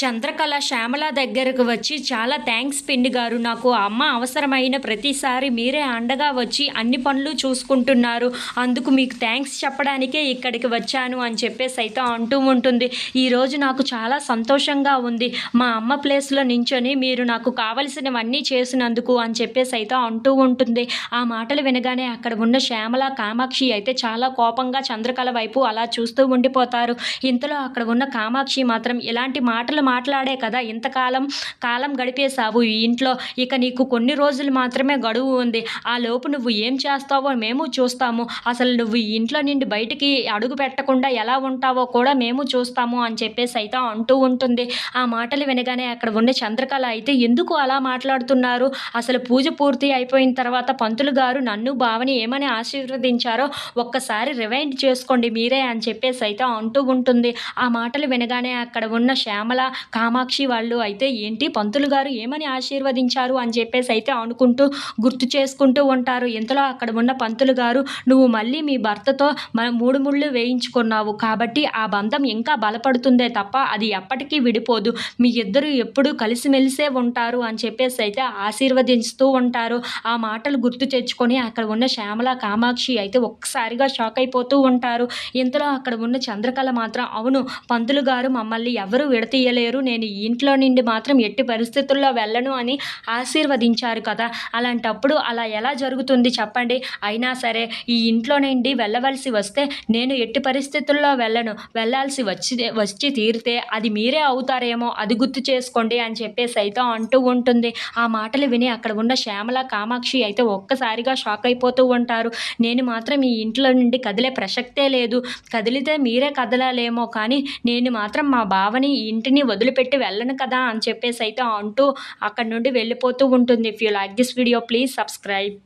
చంద్రకళ శ్యామల దగ్గరకు వచ్చి చాలా థ్యాంక్స్ పిండి గారు నాకు అమ్మ అవసరమైన ప్రతిసారి మీరే అండగా వచ్చి అన్ని పనులు చూసుకుంటున్నారు. అందుకు మీకు థ్యాంక్స్ చెప్పడానికే ఇక్కడికి వచ్చాను అని చెప్పేసి అయితే అంటూ ఉంటుంది. ఈరోజు నాకు చాలా సంతోషంగా ఉంది. మా అమ్మ ప్లేస్లో నించొని మీరు నాకు కావలసినవన్నీ చేసినందుకు అని చెప్పేసి అయితే అంటూ ఉంటుంది. ఆ మాటలు వినగానే అక్కడ ఉన్న శ్యామల కామాక్షి అయితే చాలా కోపంగా చంద్రకళ వైపు అలా చూస్తూ ఉండిపోతారు. ఇంతలో అక్కడ ఉన్న కామాక్షి మాత్రం ఇలాంటి మాటలు మాట్లాడే కదా ఇంతకాలం కాలం గడిపేశావు ఈ ఇంట్లో. ఇక నీకు కొన్ని రోజులు మాత్రమే గడువు ఉంది. ఆ లోపు నువ్వు ఏం చేస్తావో మేము చూస్తాము. అసలు నువ్వు ఈ ఇంట్లో నుండి బయటికి అడుగు పెట్టకుండా ఎలా ఉంటావో కూడా మేము చూస్తాము అని చెప్పేసి అయితే అంటూ ఉంటుంది. ఆ మాటలు వినగానే అక్కడ ఉన్న చంద్రకళ అయితే ఎందుకు అలా మాట్లాడుతున్నారు? అసలు పూజ పూర్తి అయిపోయిన తర్వాత పంతులు గారు నన్ను భావని ఏమని ఆశీర్వదించారో ఒక్కసారి రివైండ్ చేసుకోండి మీరే అని చెప్పేసి అయితే అంటూ ఉంటుంది. ఆ మాటలు వినగానే అక్కడ ఉన్న శ్యామల కామాక్షి వాళ్ళు అయితే ఏంటి? పంతులు గారు ఏమని ఆశీర్వదించారు అని చెప్పేసి అయితే అనుకుంటూ గుర్తు చేసుకుంటూ ఉంటారు. ఇంతలో అక్కడ ఉన్న పంతులు గారు నువ్వు మళ్ళీ మీ భర్తతో మన మూడు ముళ్ళు వేయించుకున్నావు కాబట్టి ఆ బంధం ఇంకా బలపడుతుందే తప్ప అది ఎప్పటికీ విడిపోదు. మీ ఇద్దరు ఎప్పుడూ కలిసిమెలిసే ఉంటారు అని చెప్పేసి అయితే ఆశీర్వదిస్తూ ఉంటారు. ఆ మాటలు గుర్తు తెచ్చుకొని అక్కడ ఉన్న శ్యామల కామాక్షి అయితే ఒక్కసారిగా షాక్ అయిపోతూ ఉంటారు. ఇంతలో అక్కడ ఉన్న చంద్రకళ మాత్రం అవును పంతులు గారు మమ్మల్ని ఎవరు విడతీయలేరు. నేను ఇంట్లో నుండి మాత్రం ఎట్టి పరిస్థితుల్లో వెళ్ళను అని ఆశీర్వదించారు కదా. అలాంటప్పుడు అలా ఎలా జరుగుతుంది చెప్పండి. అయినా సరే ఈ ఇంట్లో నుండి వెళ్ళవలసి వస్తే నేను ఎట్టి పరిస్థితుల్లో వెళ్ళను. వెళ్ళాల్సి వచ్చి వచ్చి తీరితే అది మీరే అవుతారేమో అది గుర్తు చేసుకోండి అని చెప్పేసి అయితే అంటూ ఉంటుంది. ఆ మాటలు విని అక్కడ ఉన్న శ్యామల కామాక్షి అయితే ఒక్కసారిగా షాక్ అయిపోతూ ఉంటారు. నేను మాత్రం ఈ ఇంట్లో నుండి కదిలే ప్రసక్తే లేదు. కదిలితే మీరే కదలాలేమో కానీ నేను మాత్రం మా బావని ఈ ఇంటిని వదిలిపెట్టి వెళ్ళను కదా అని చెప్పేసి అయితే అంటూ అక్కడ నుండి వెళ్ళిపోతూ ఉంటుంది. If you like this video please subscribe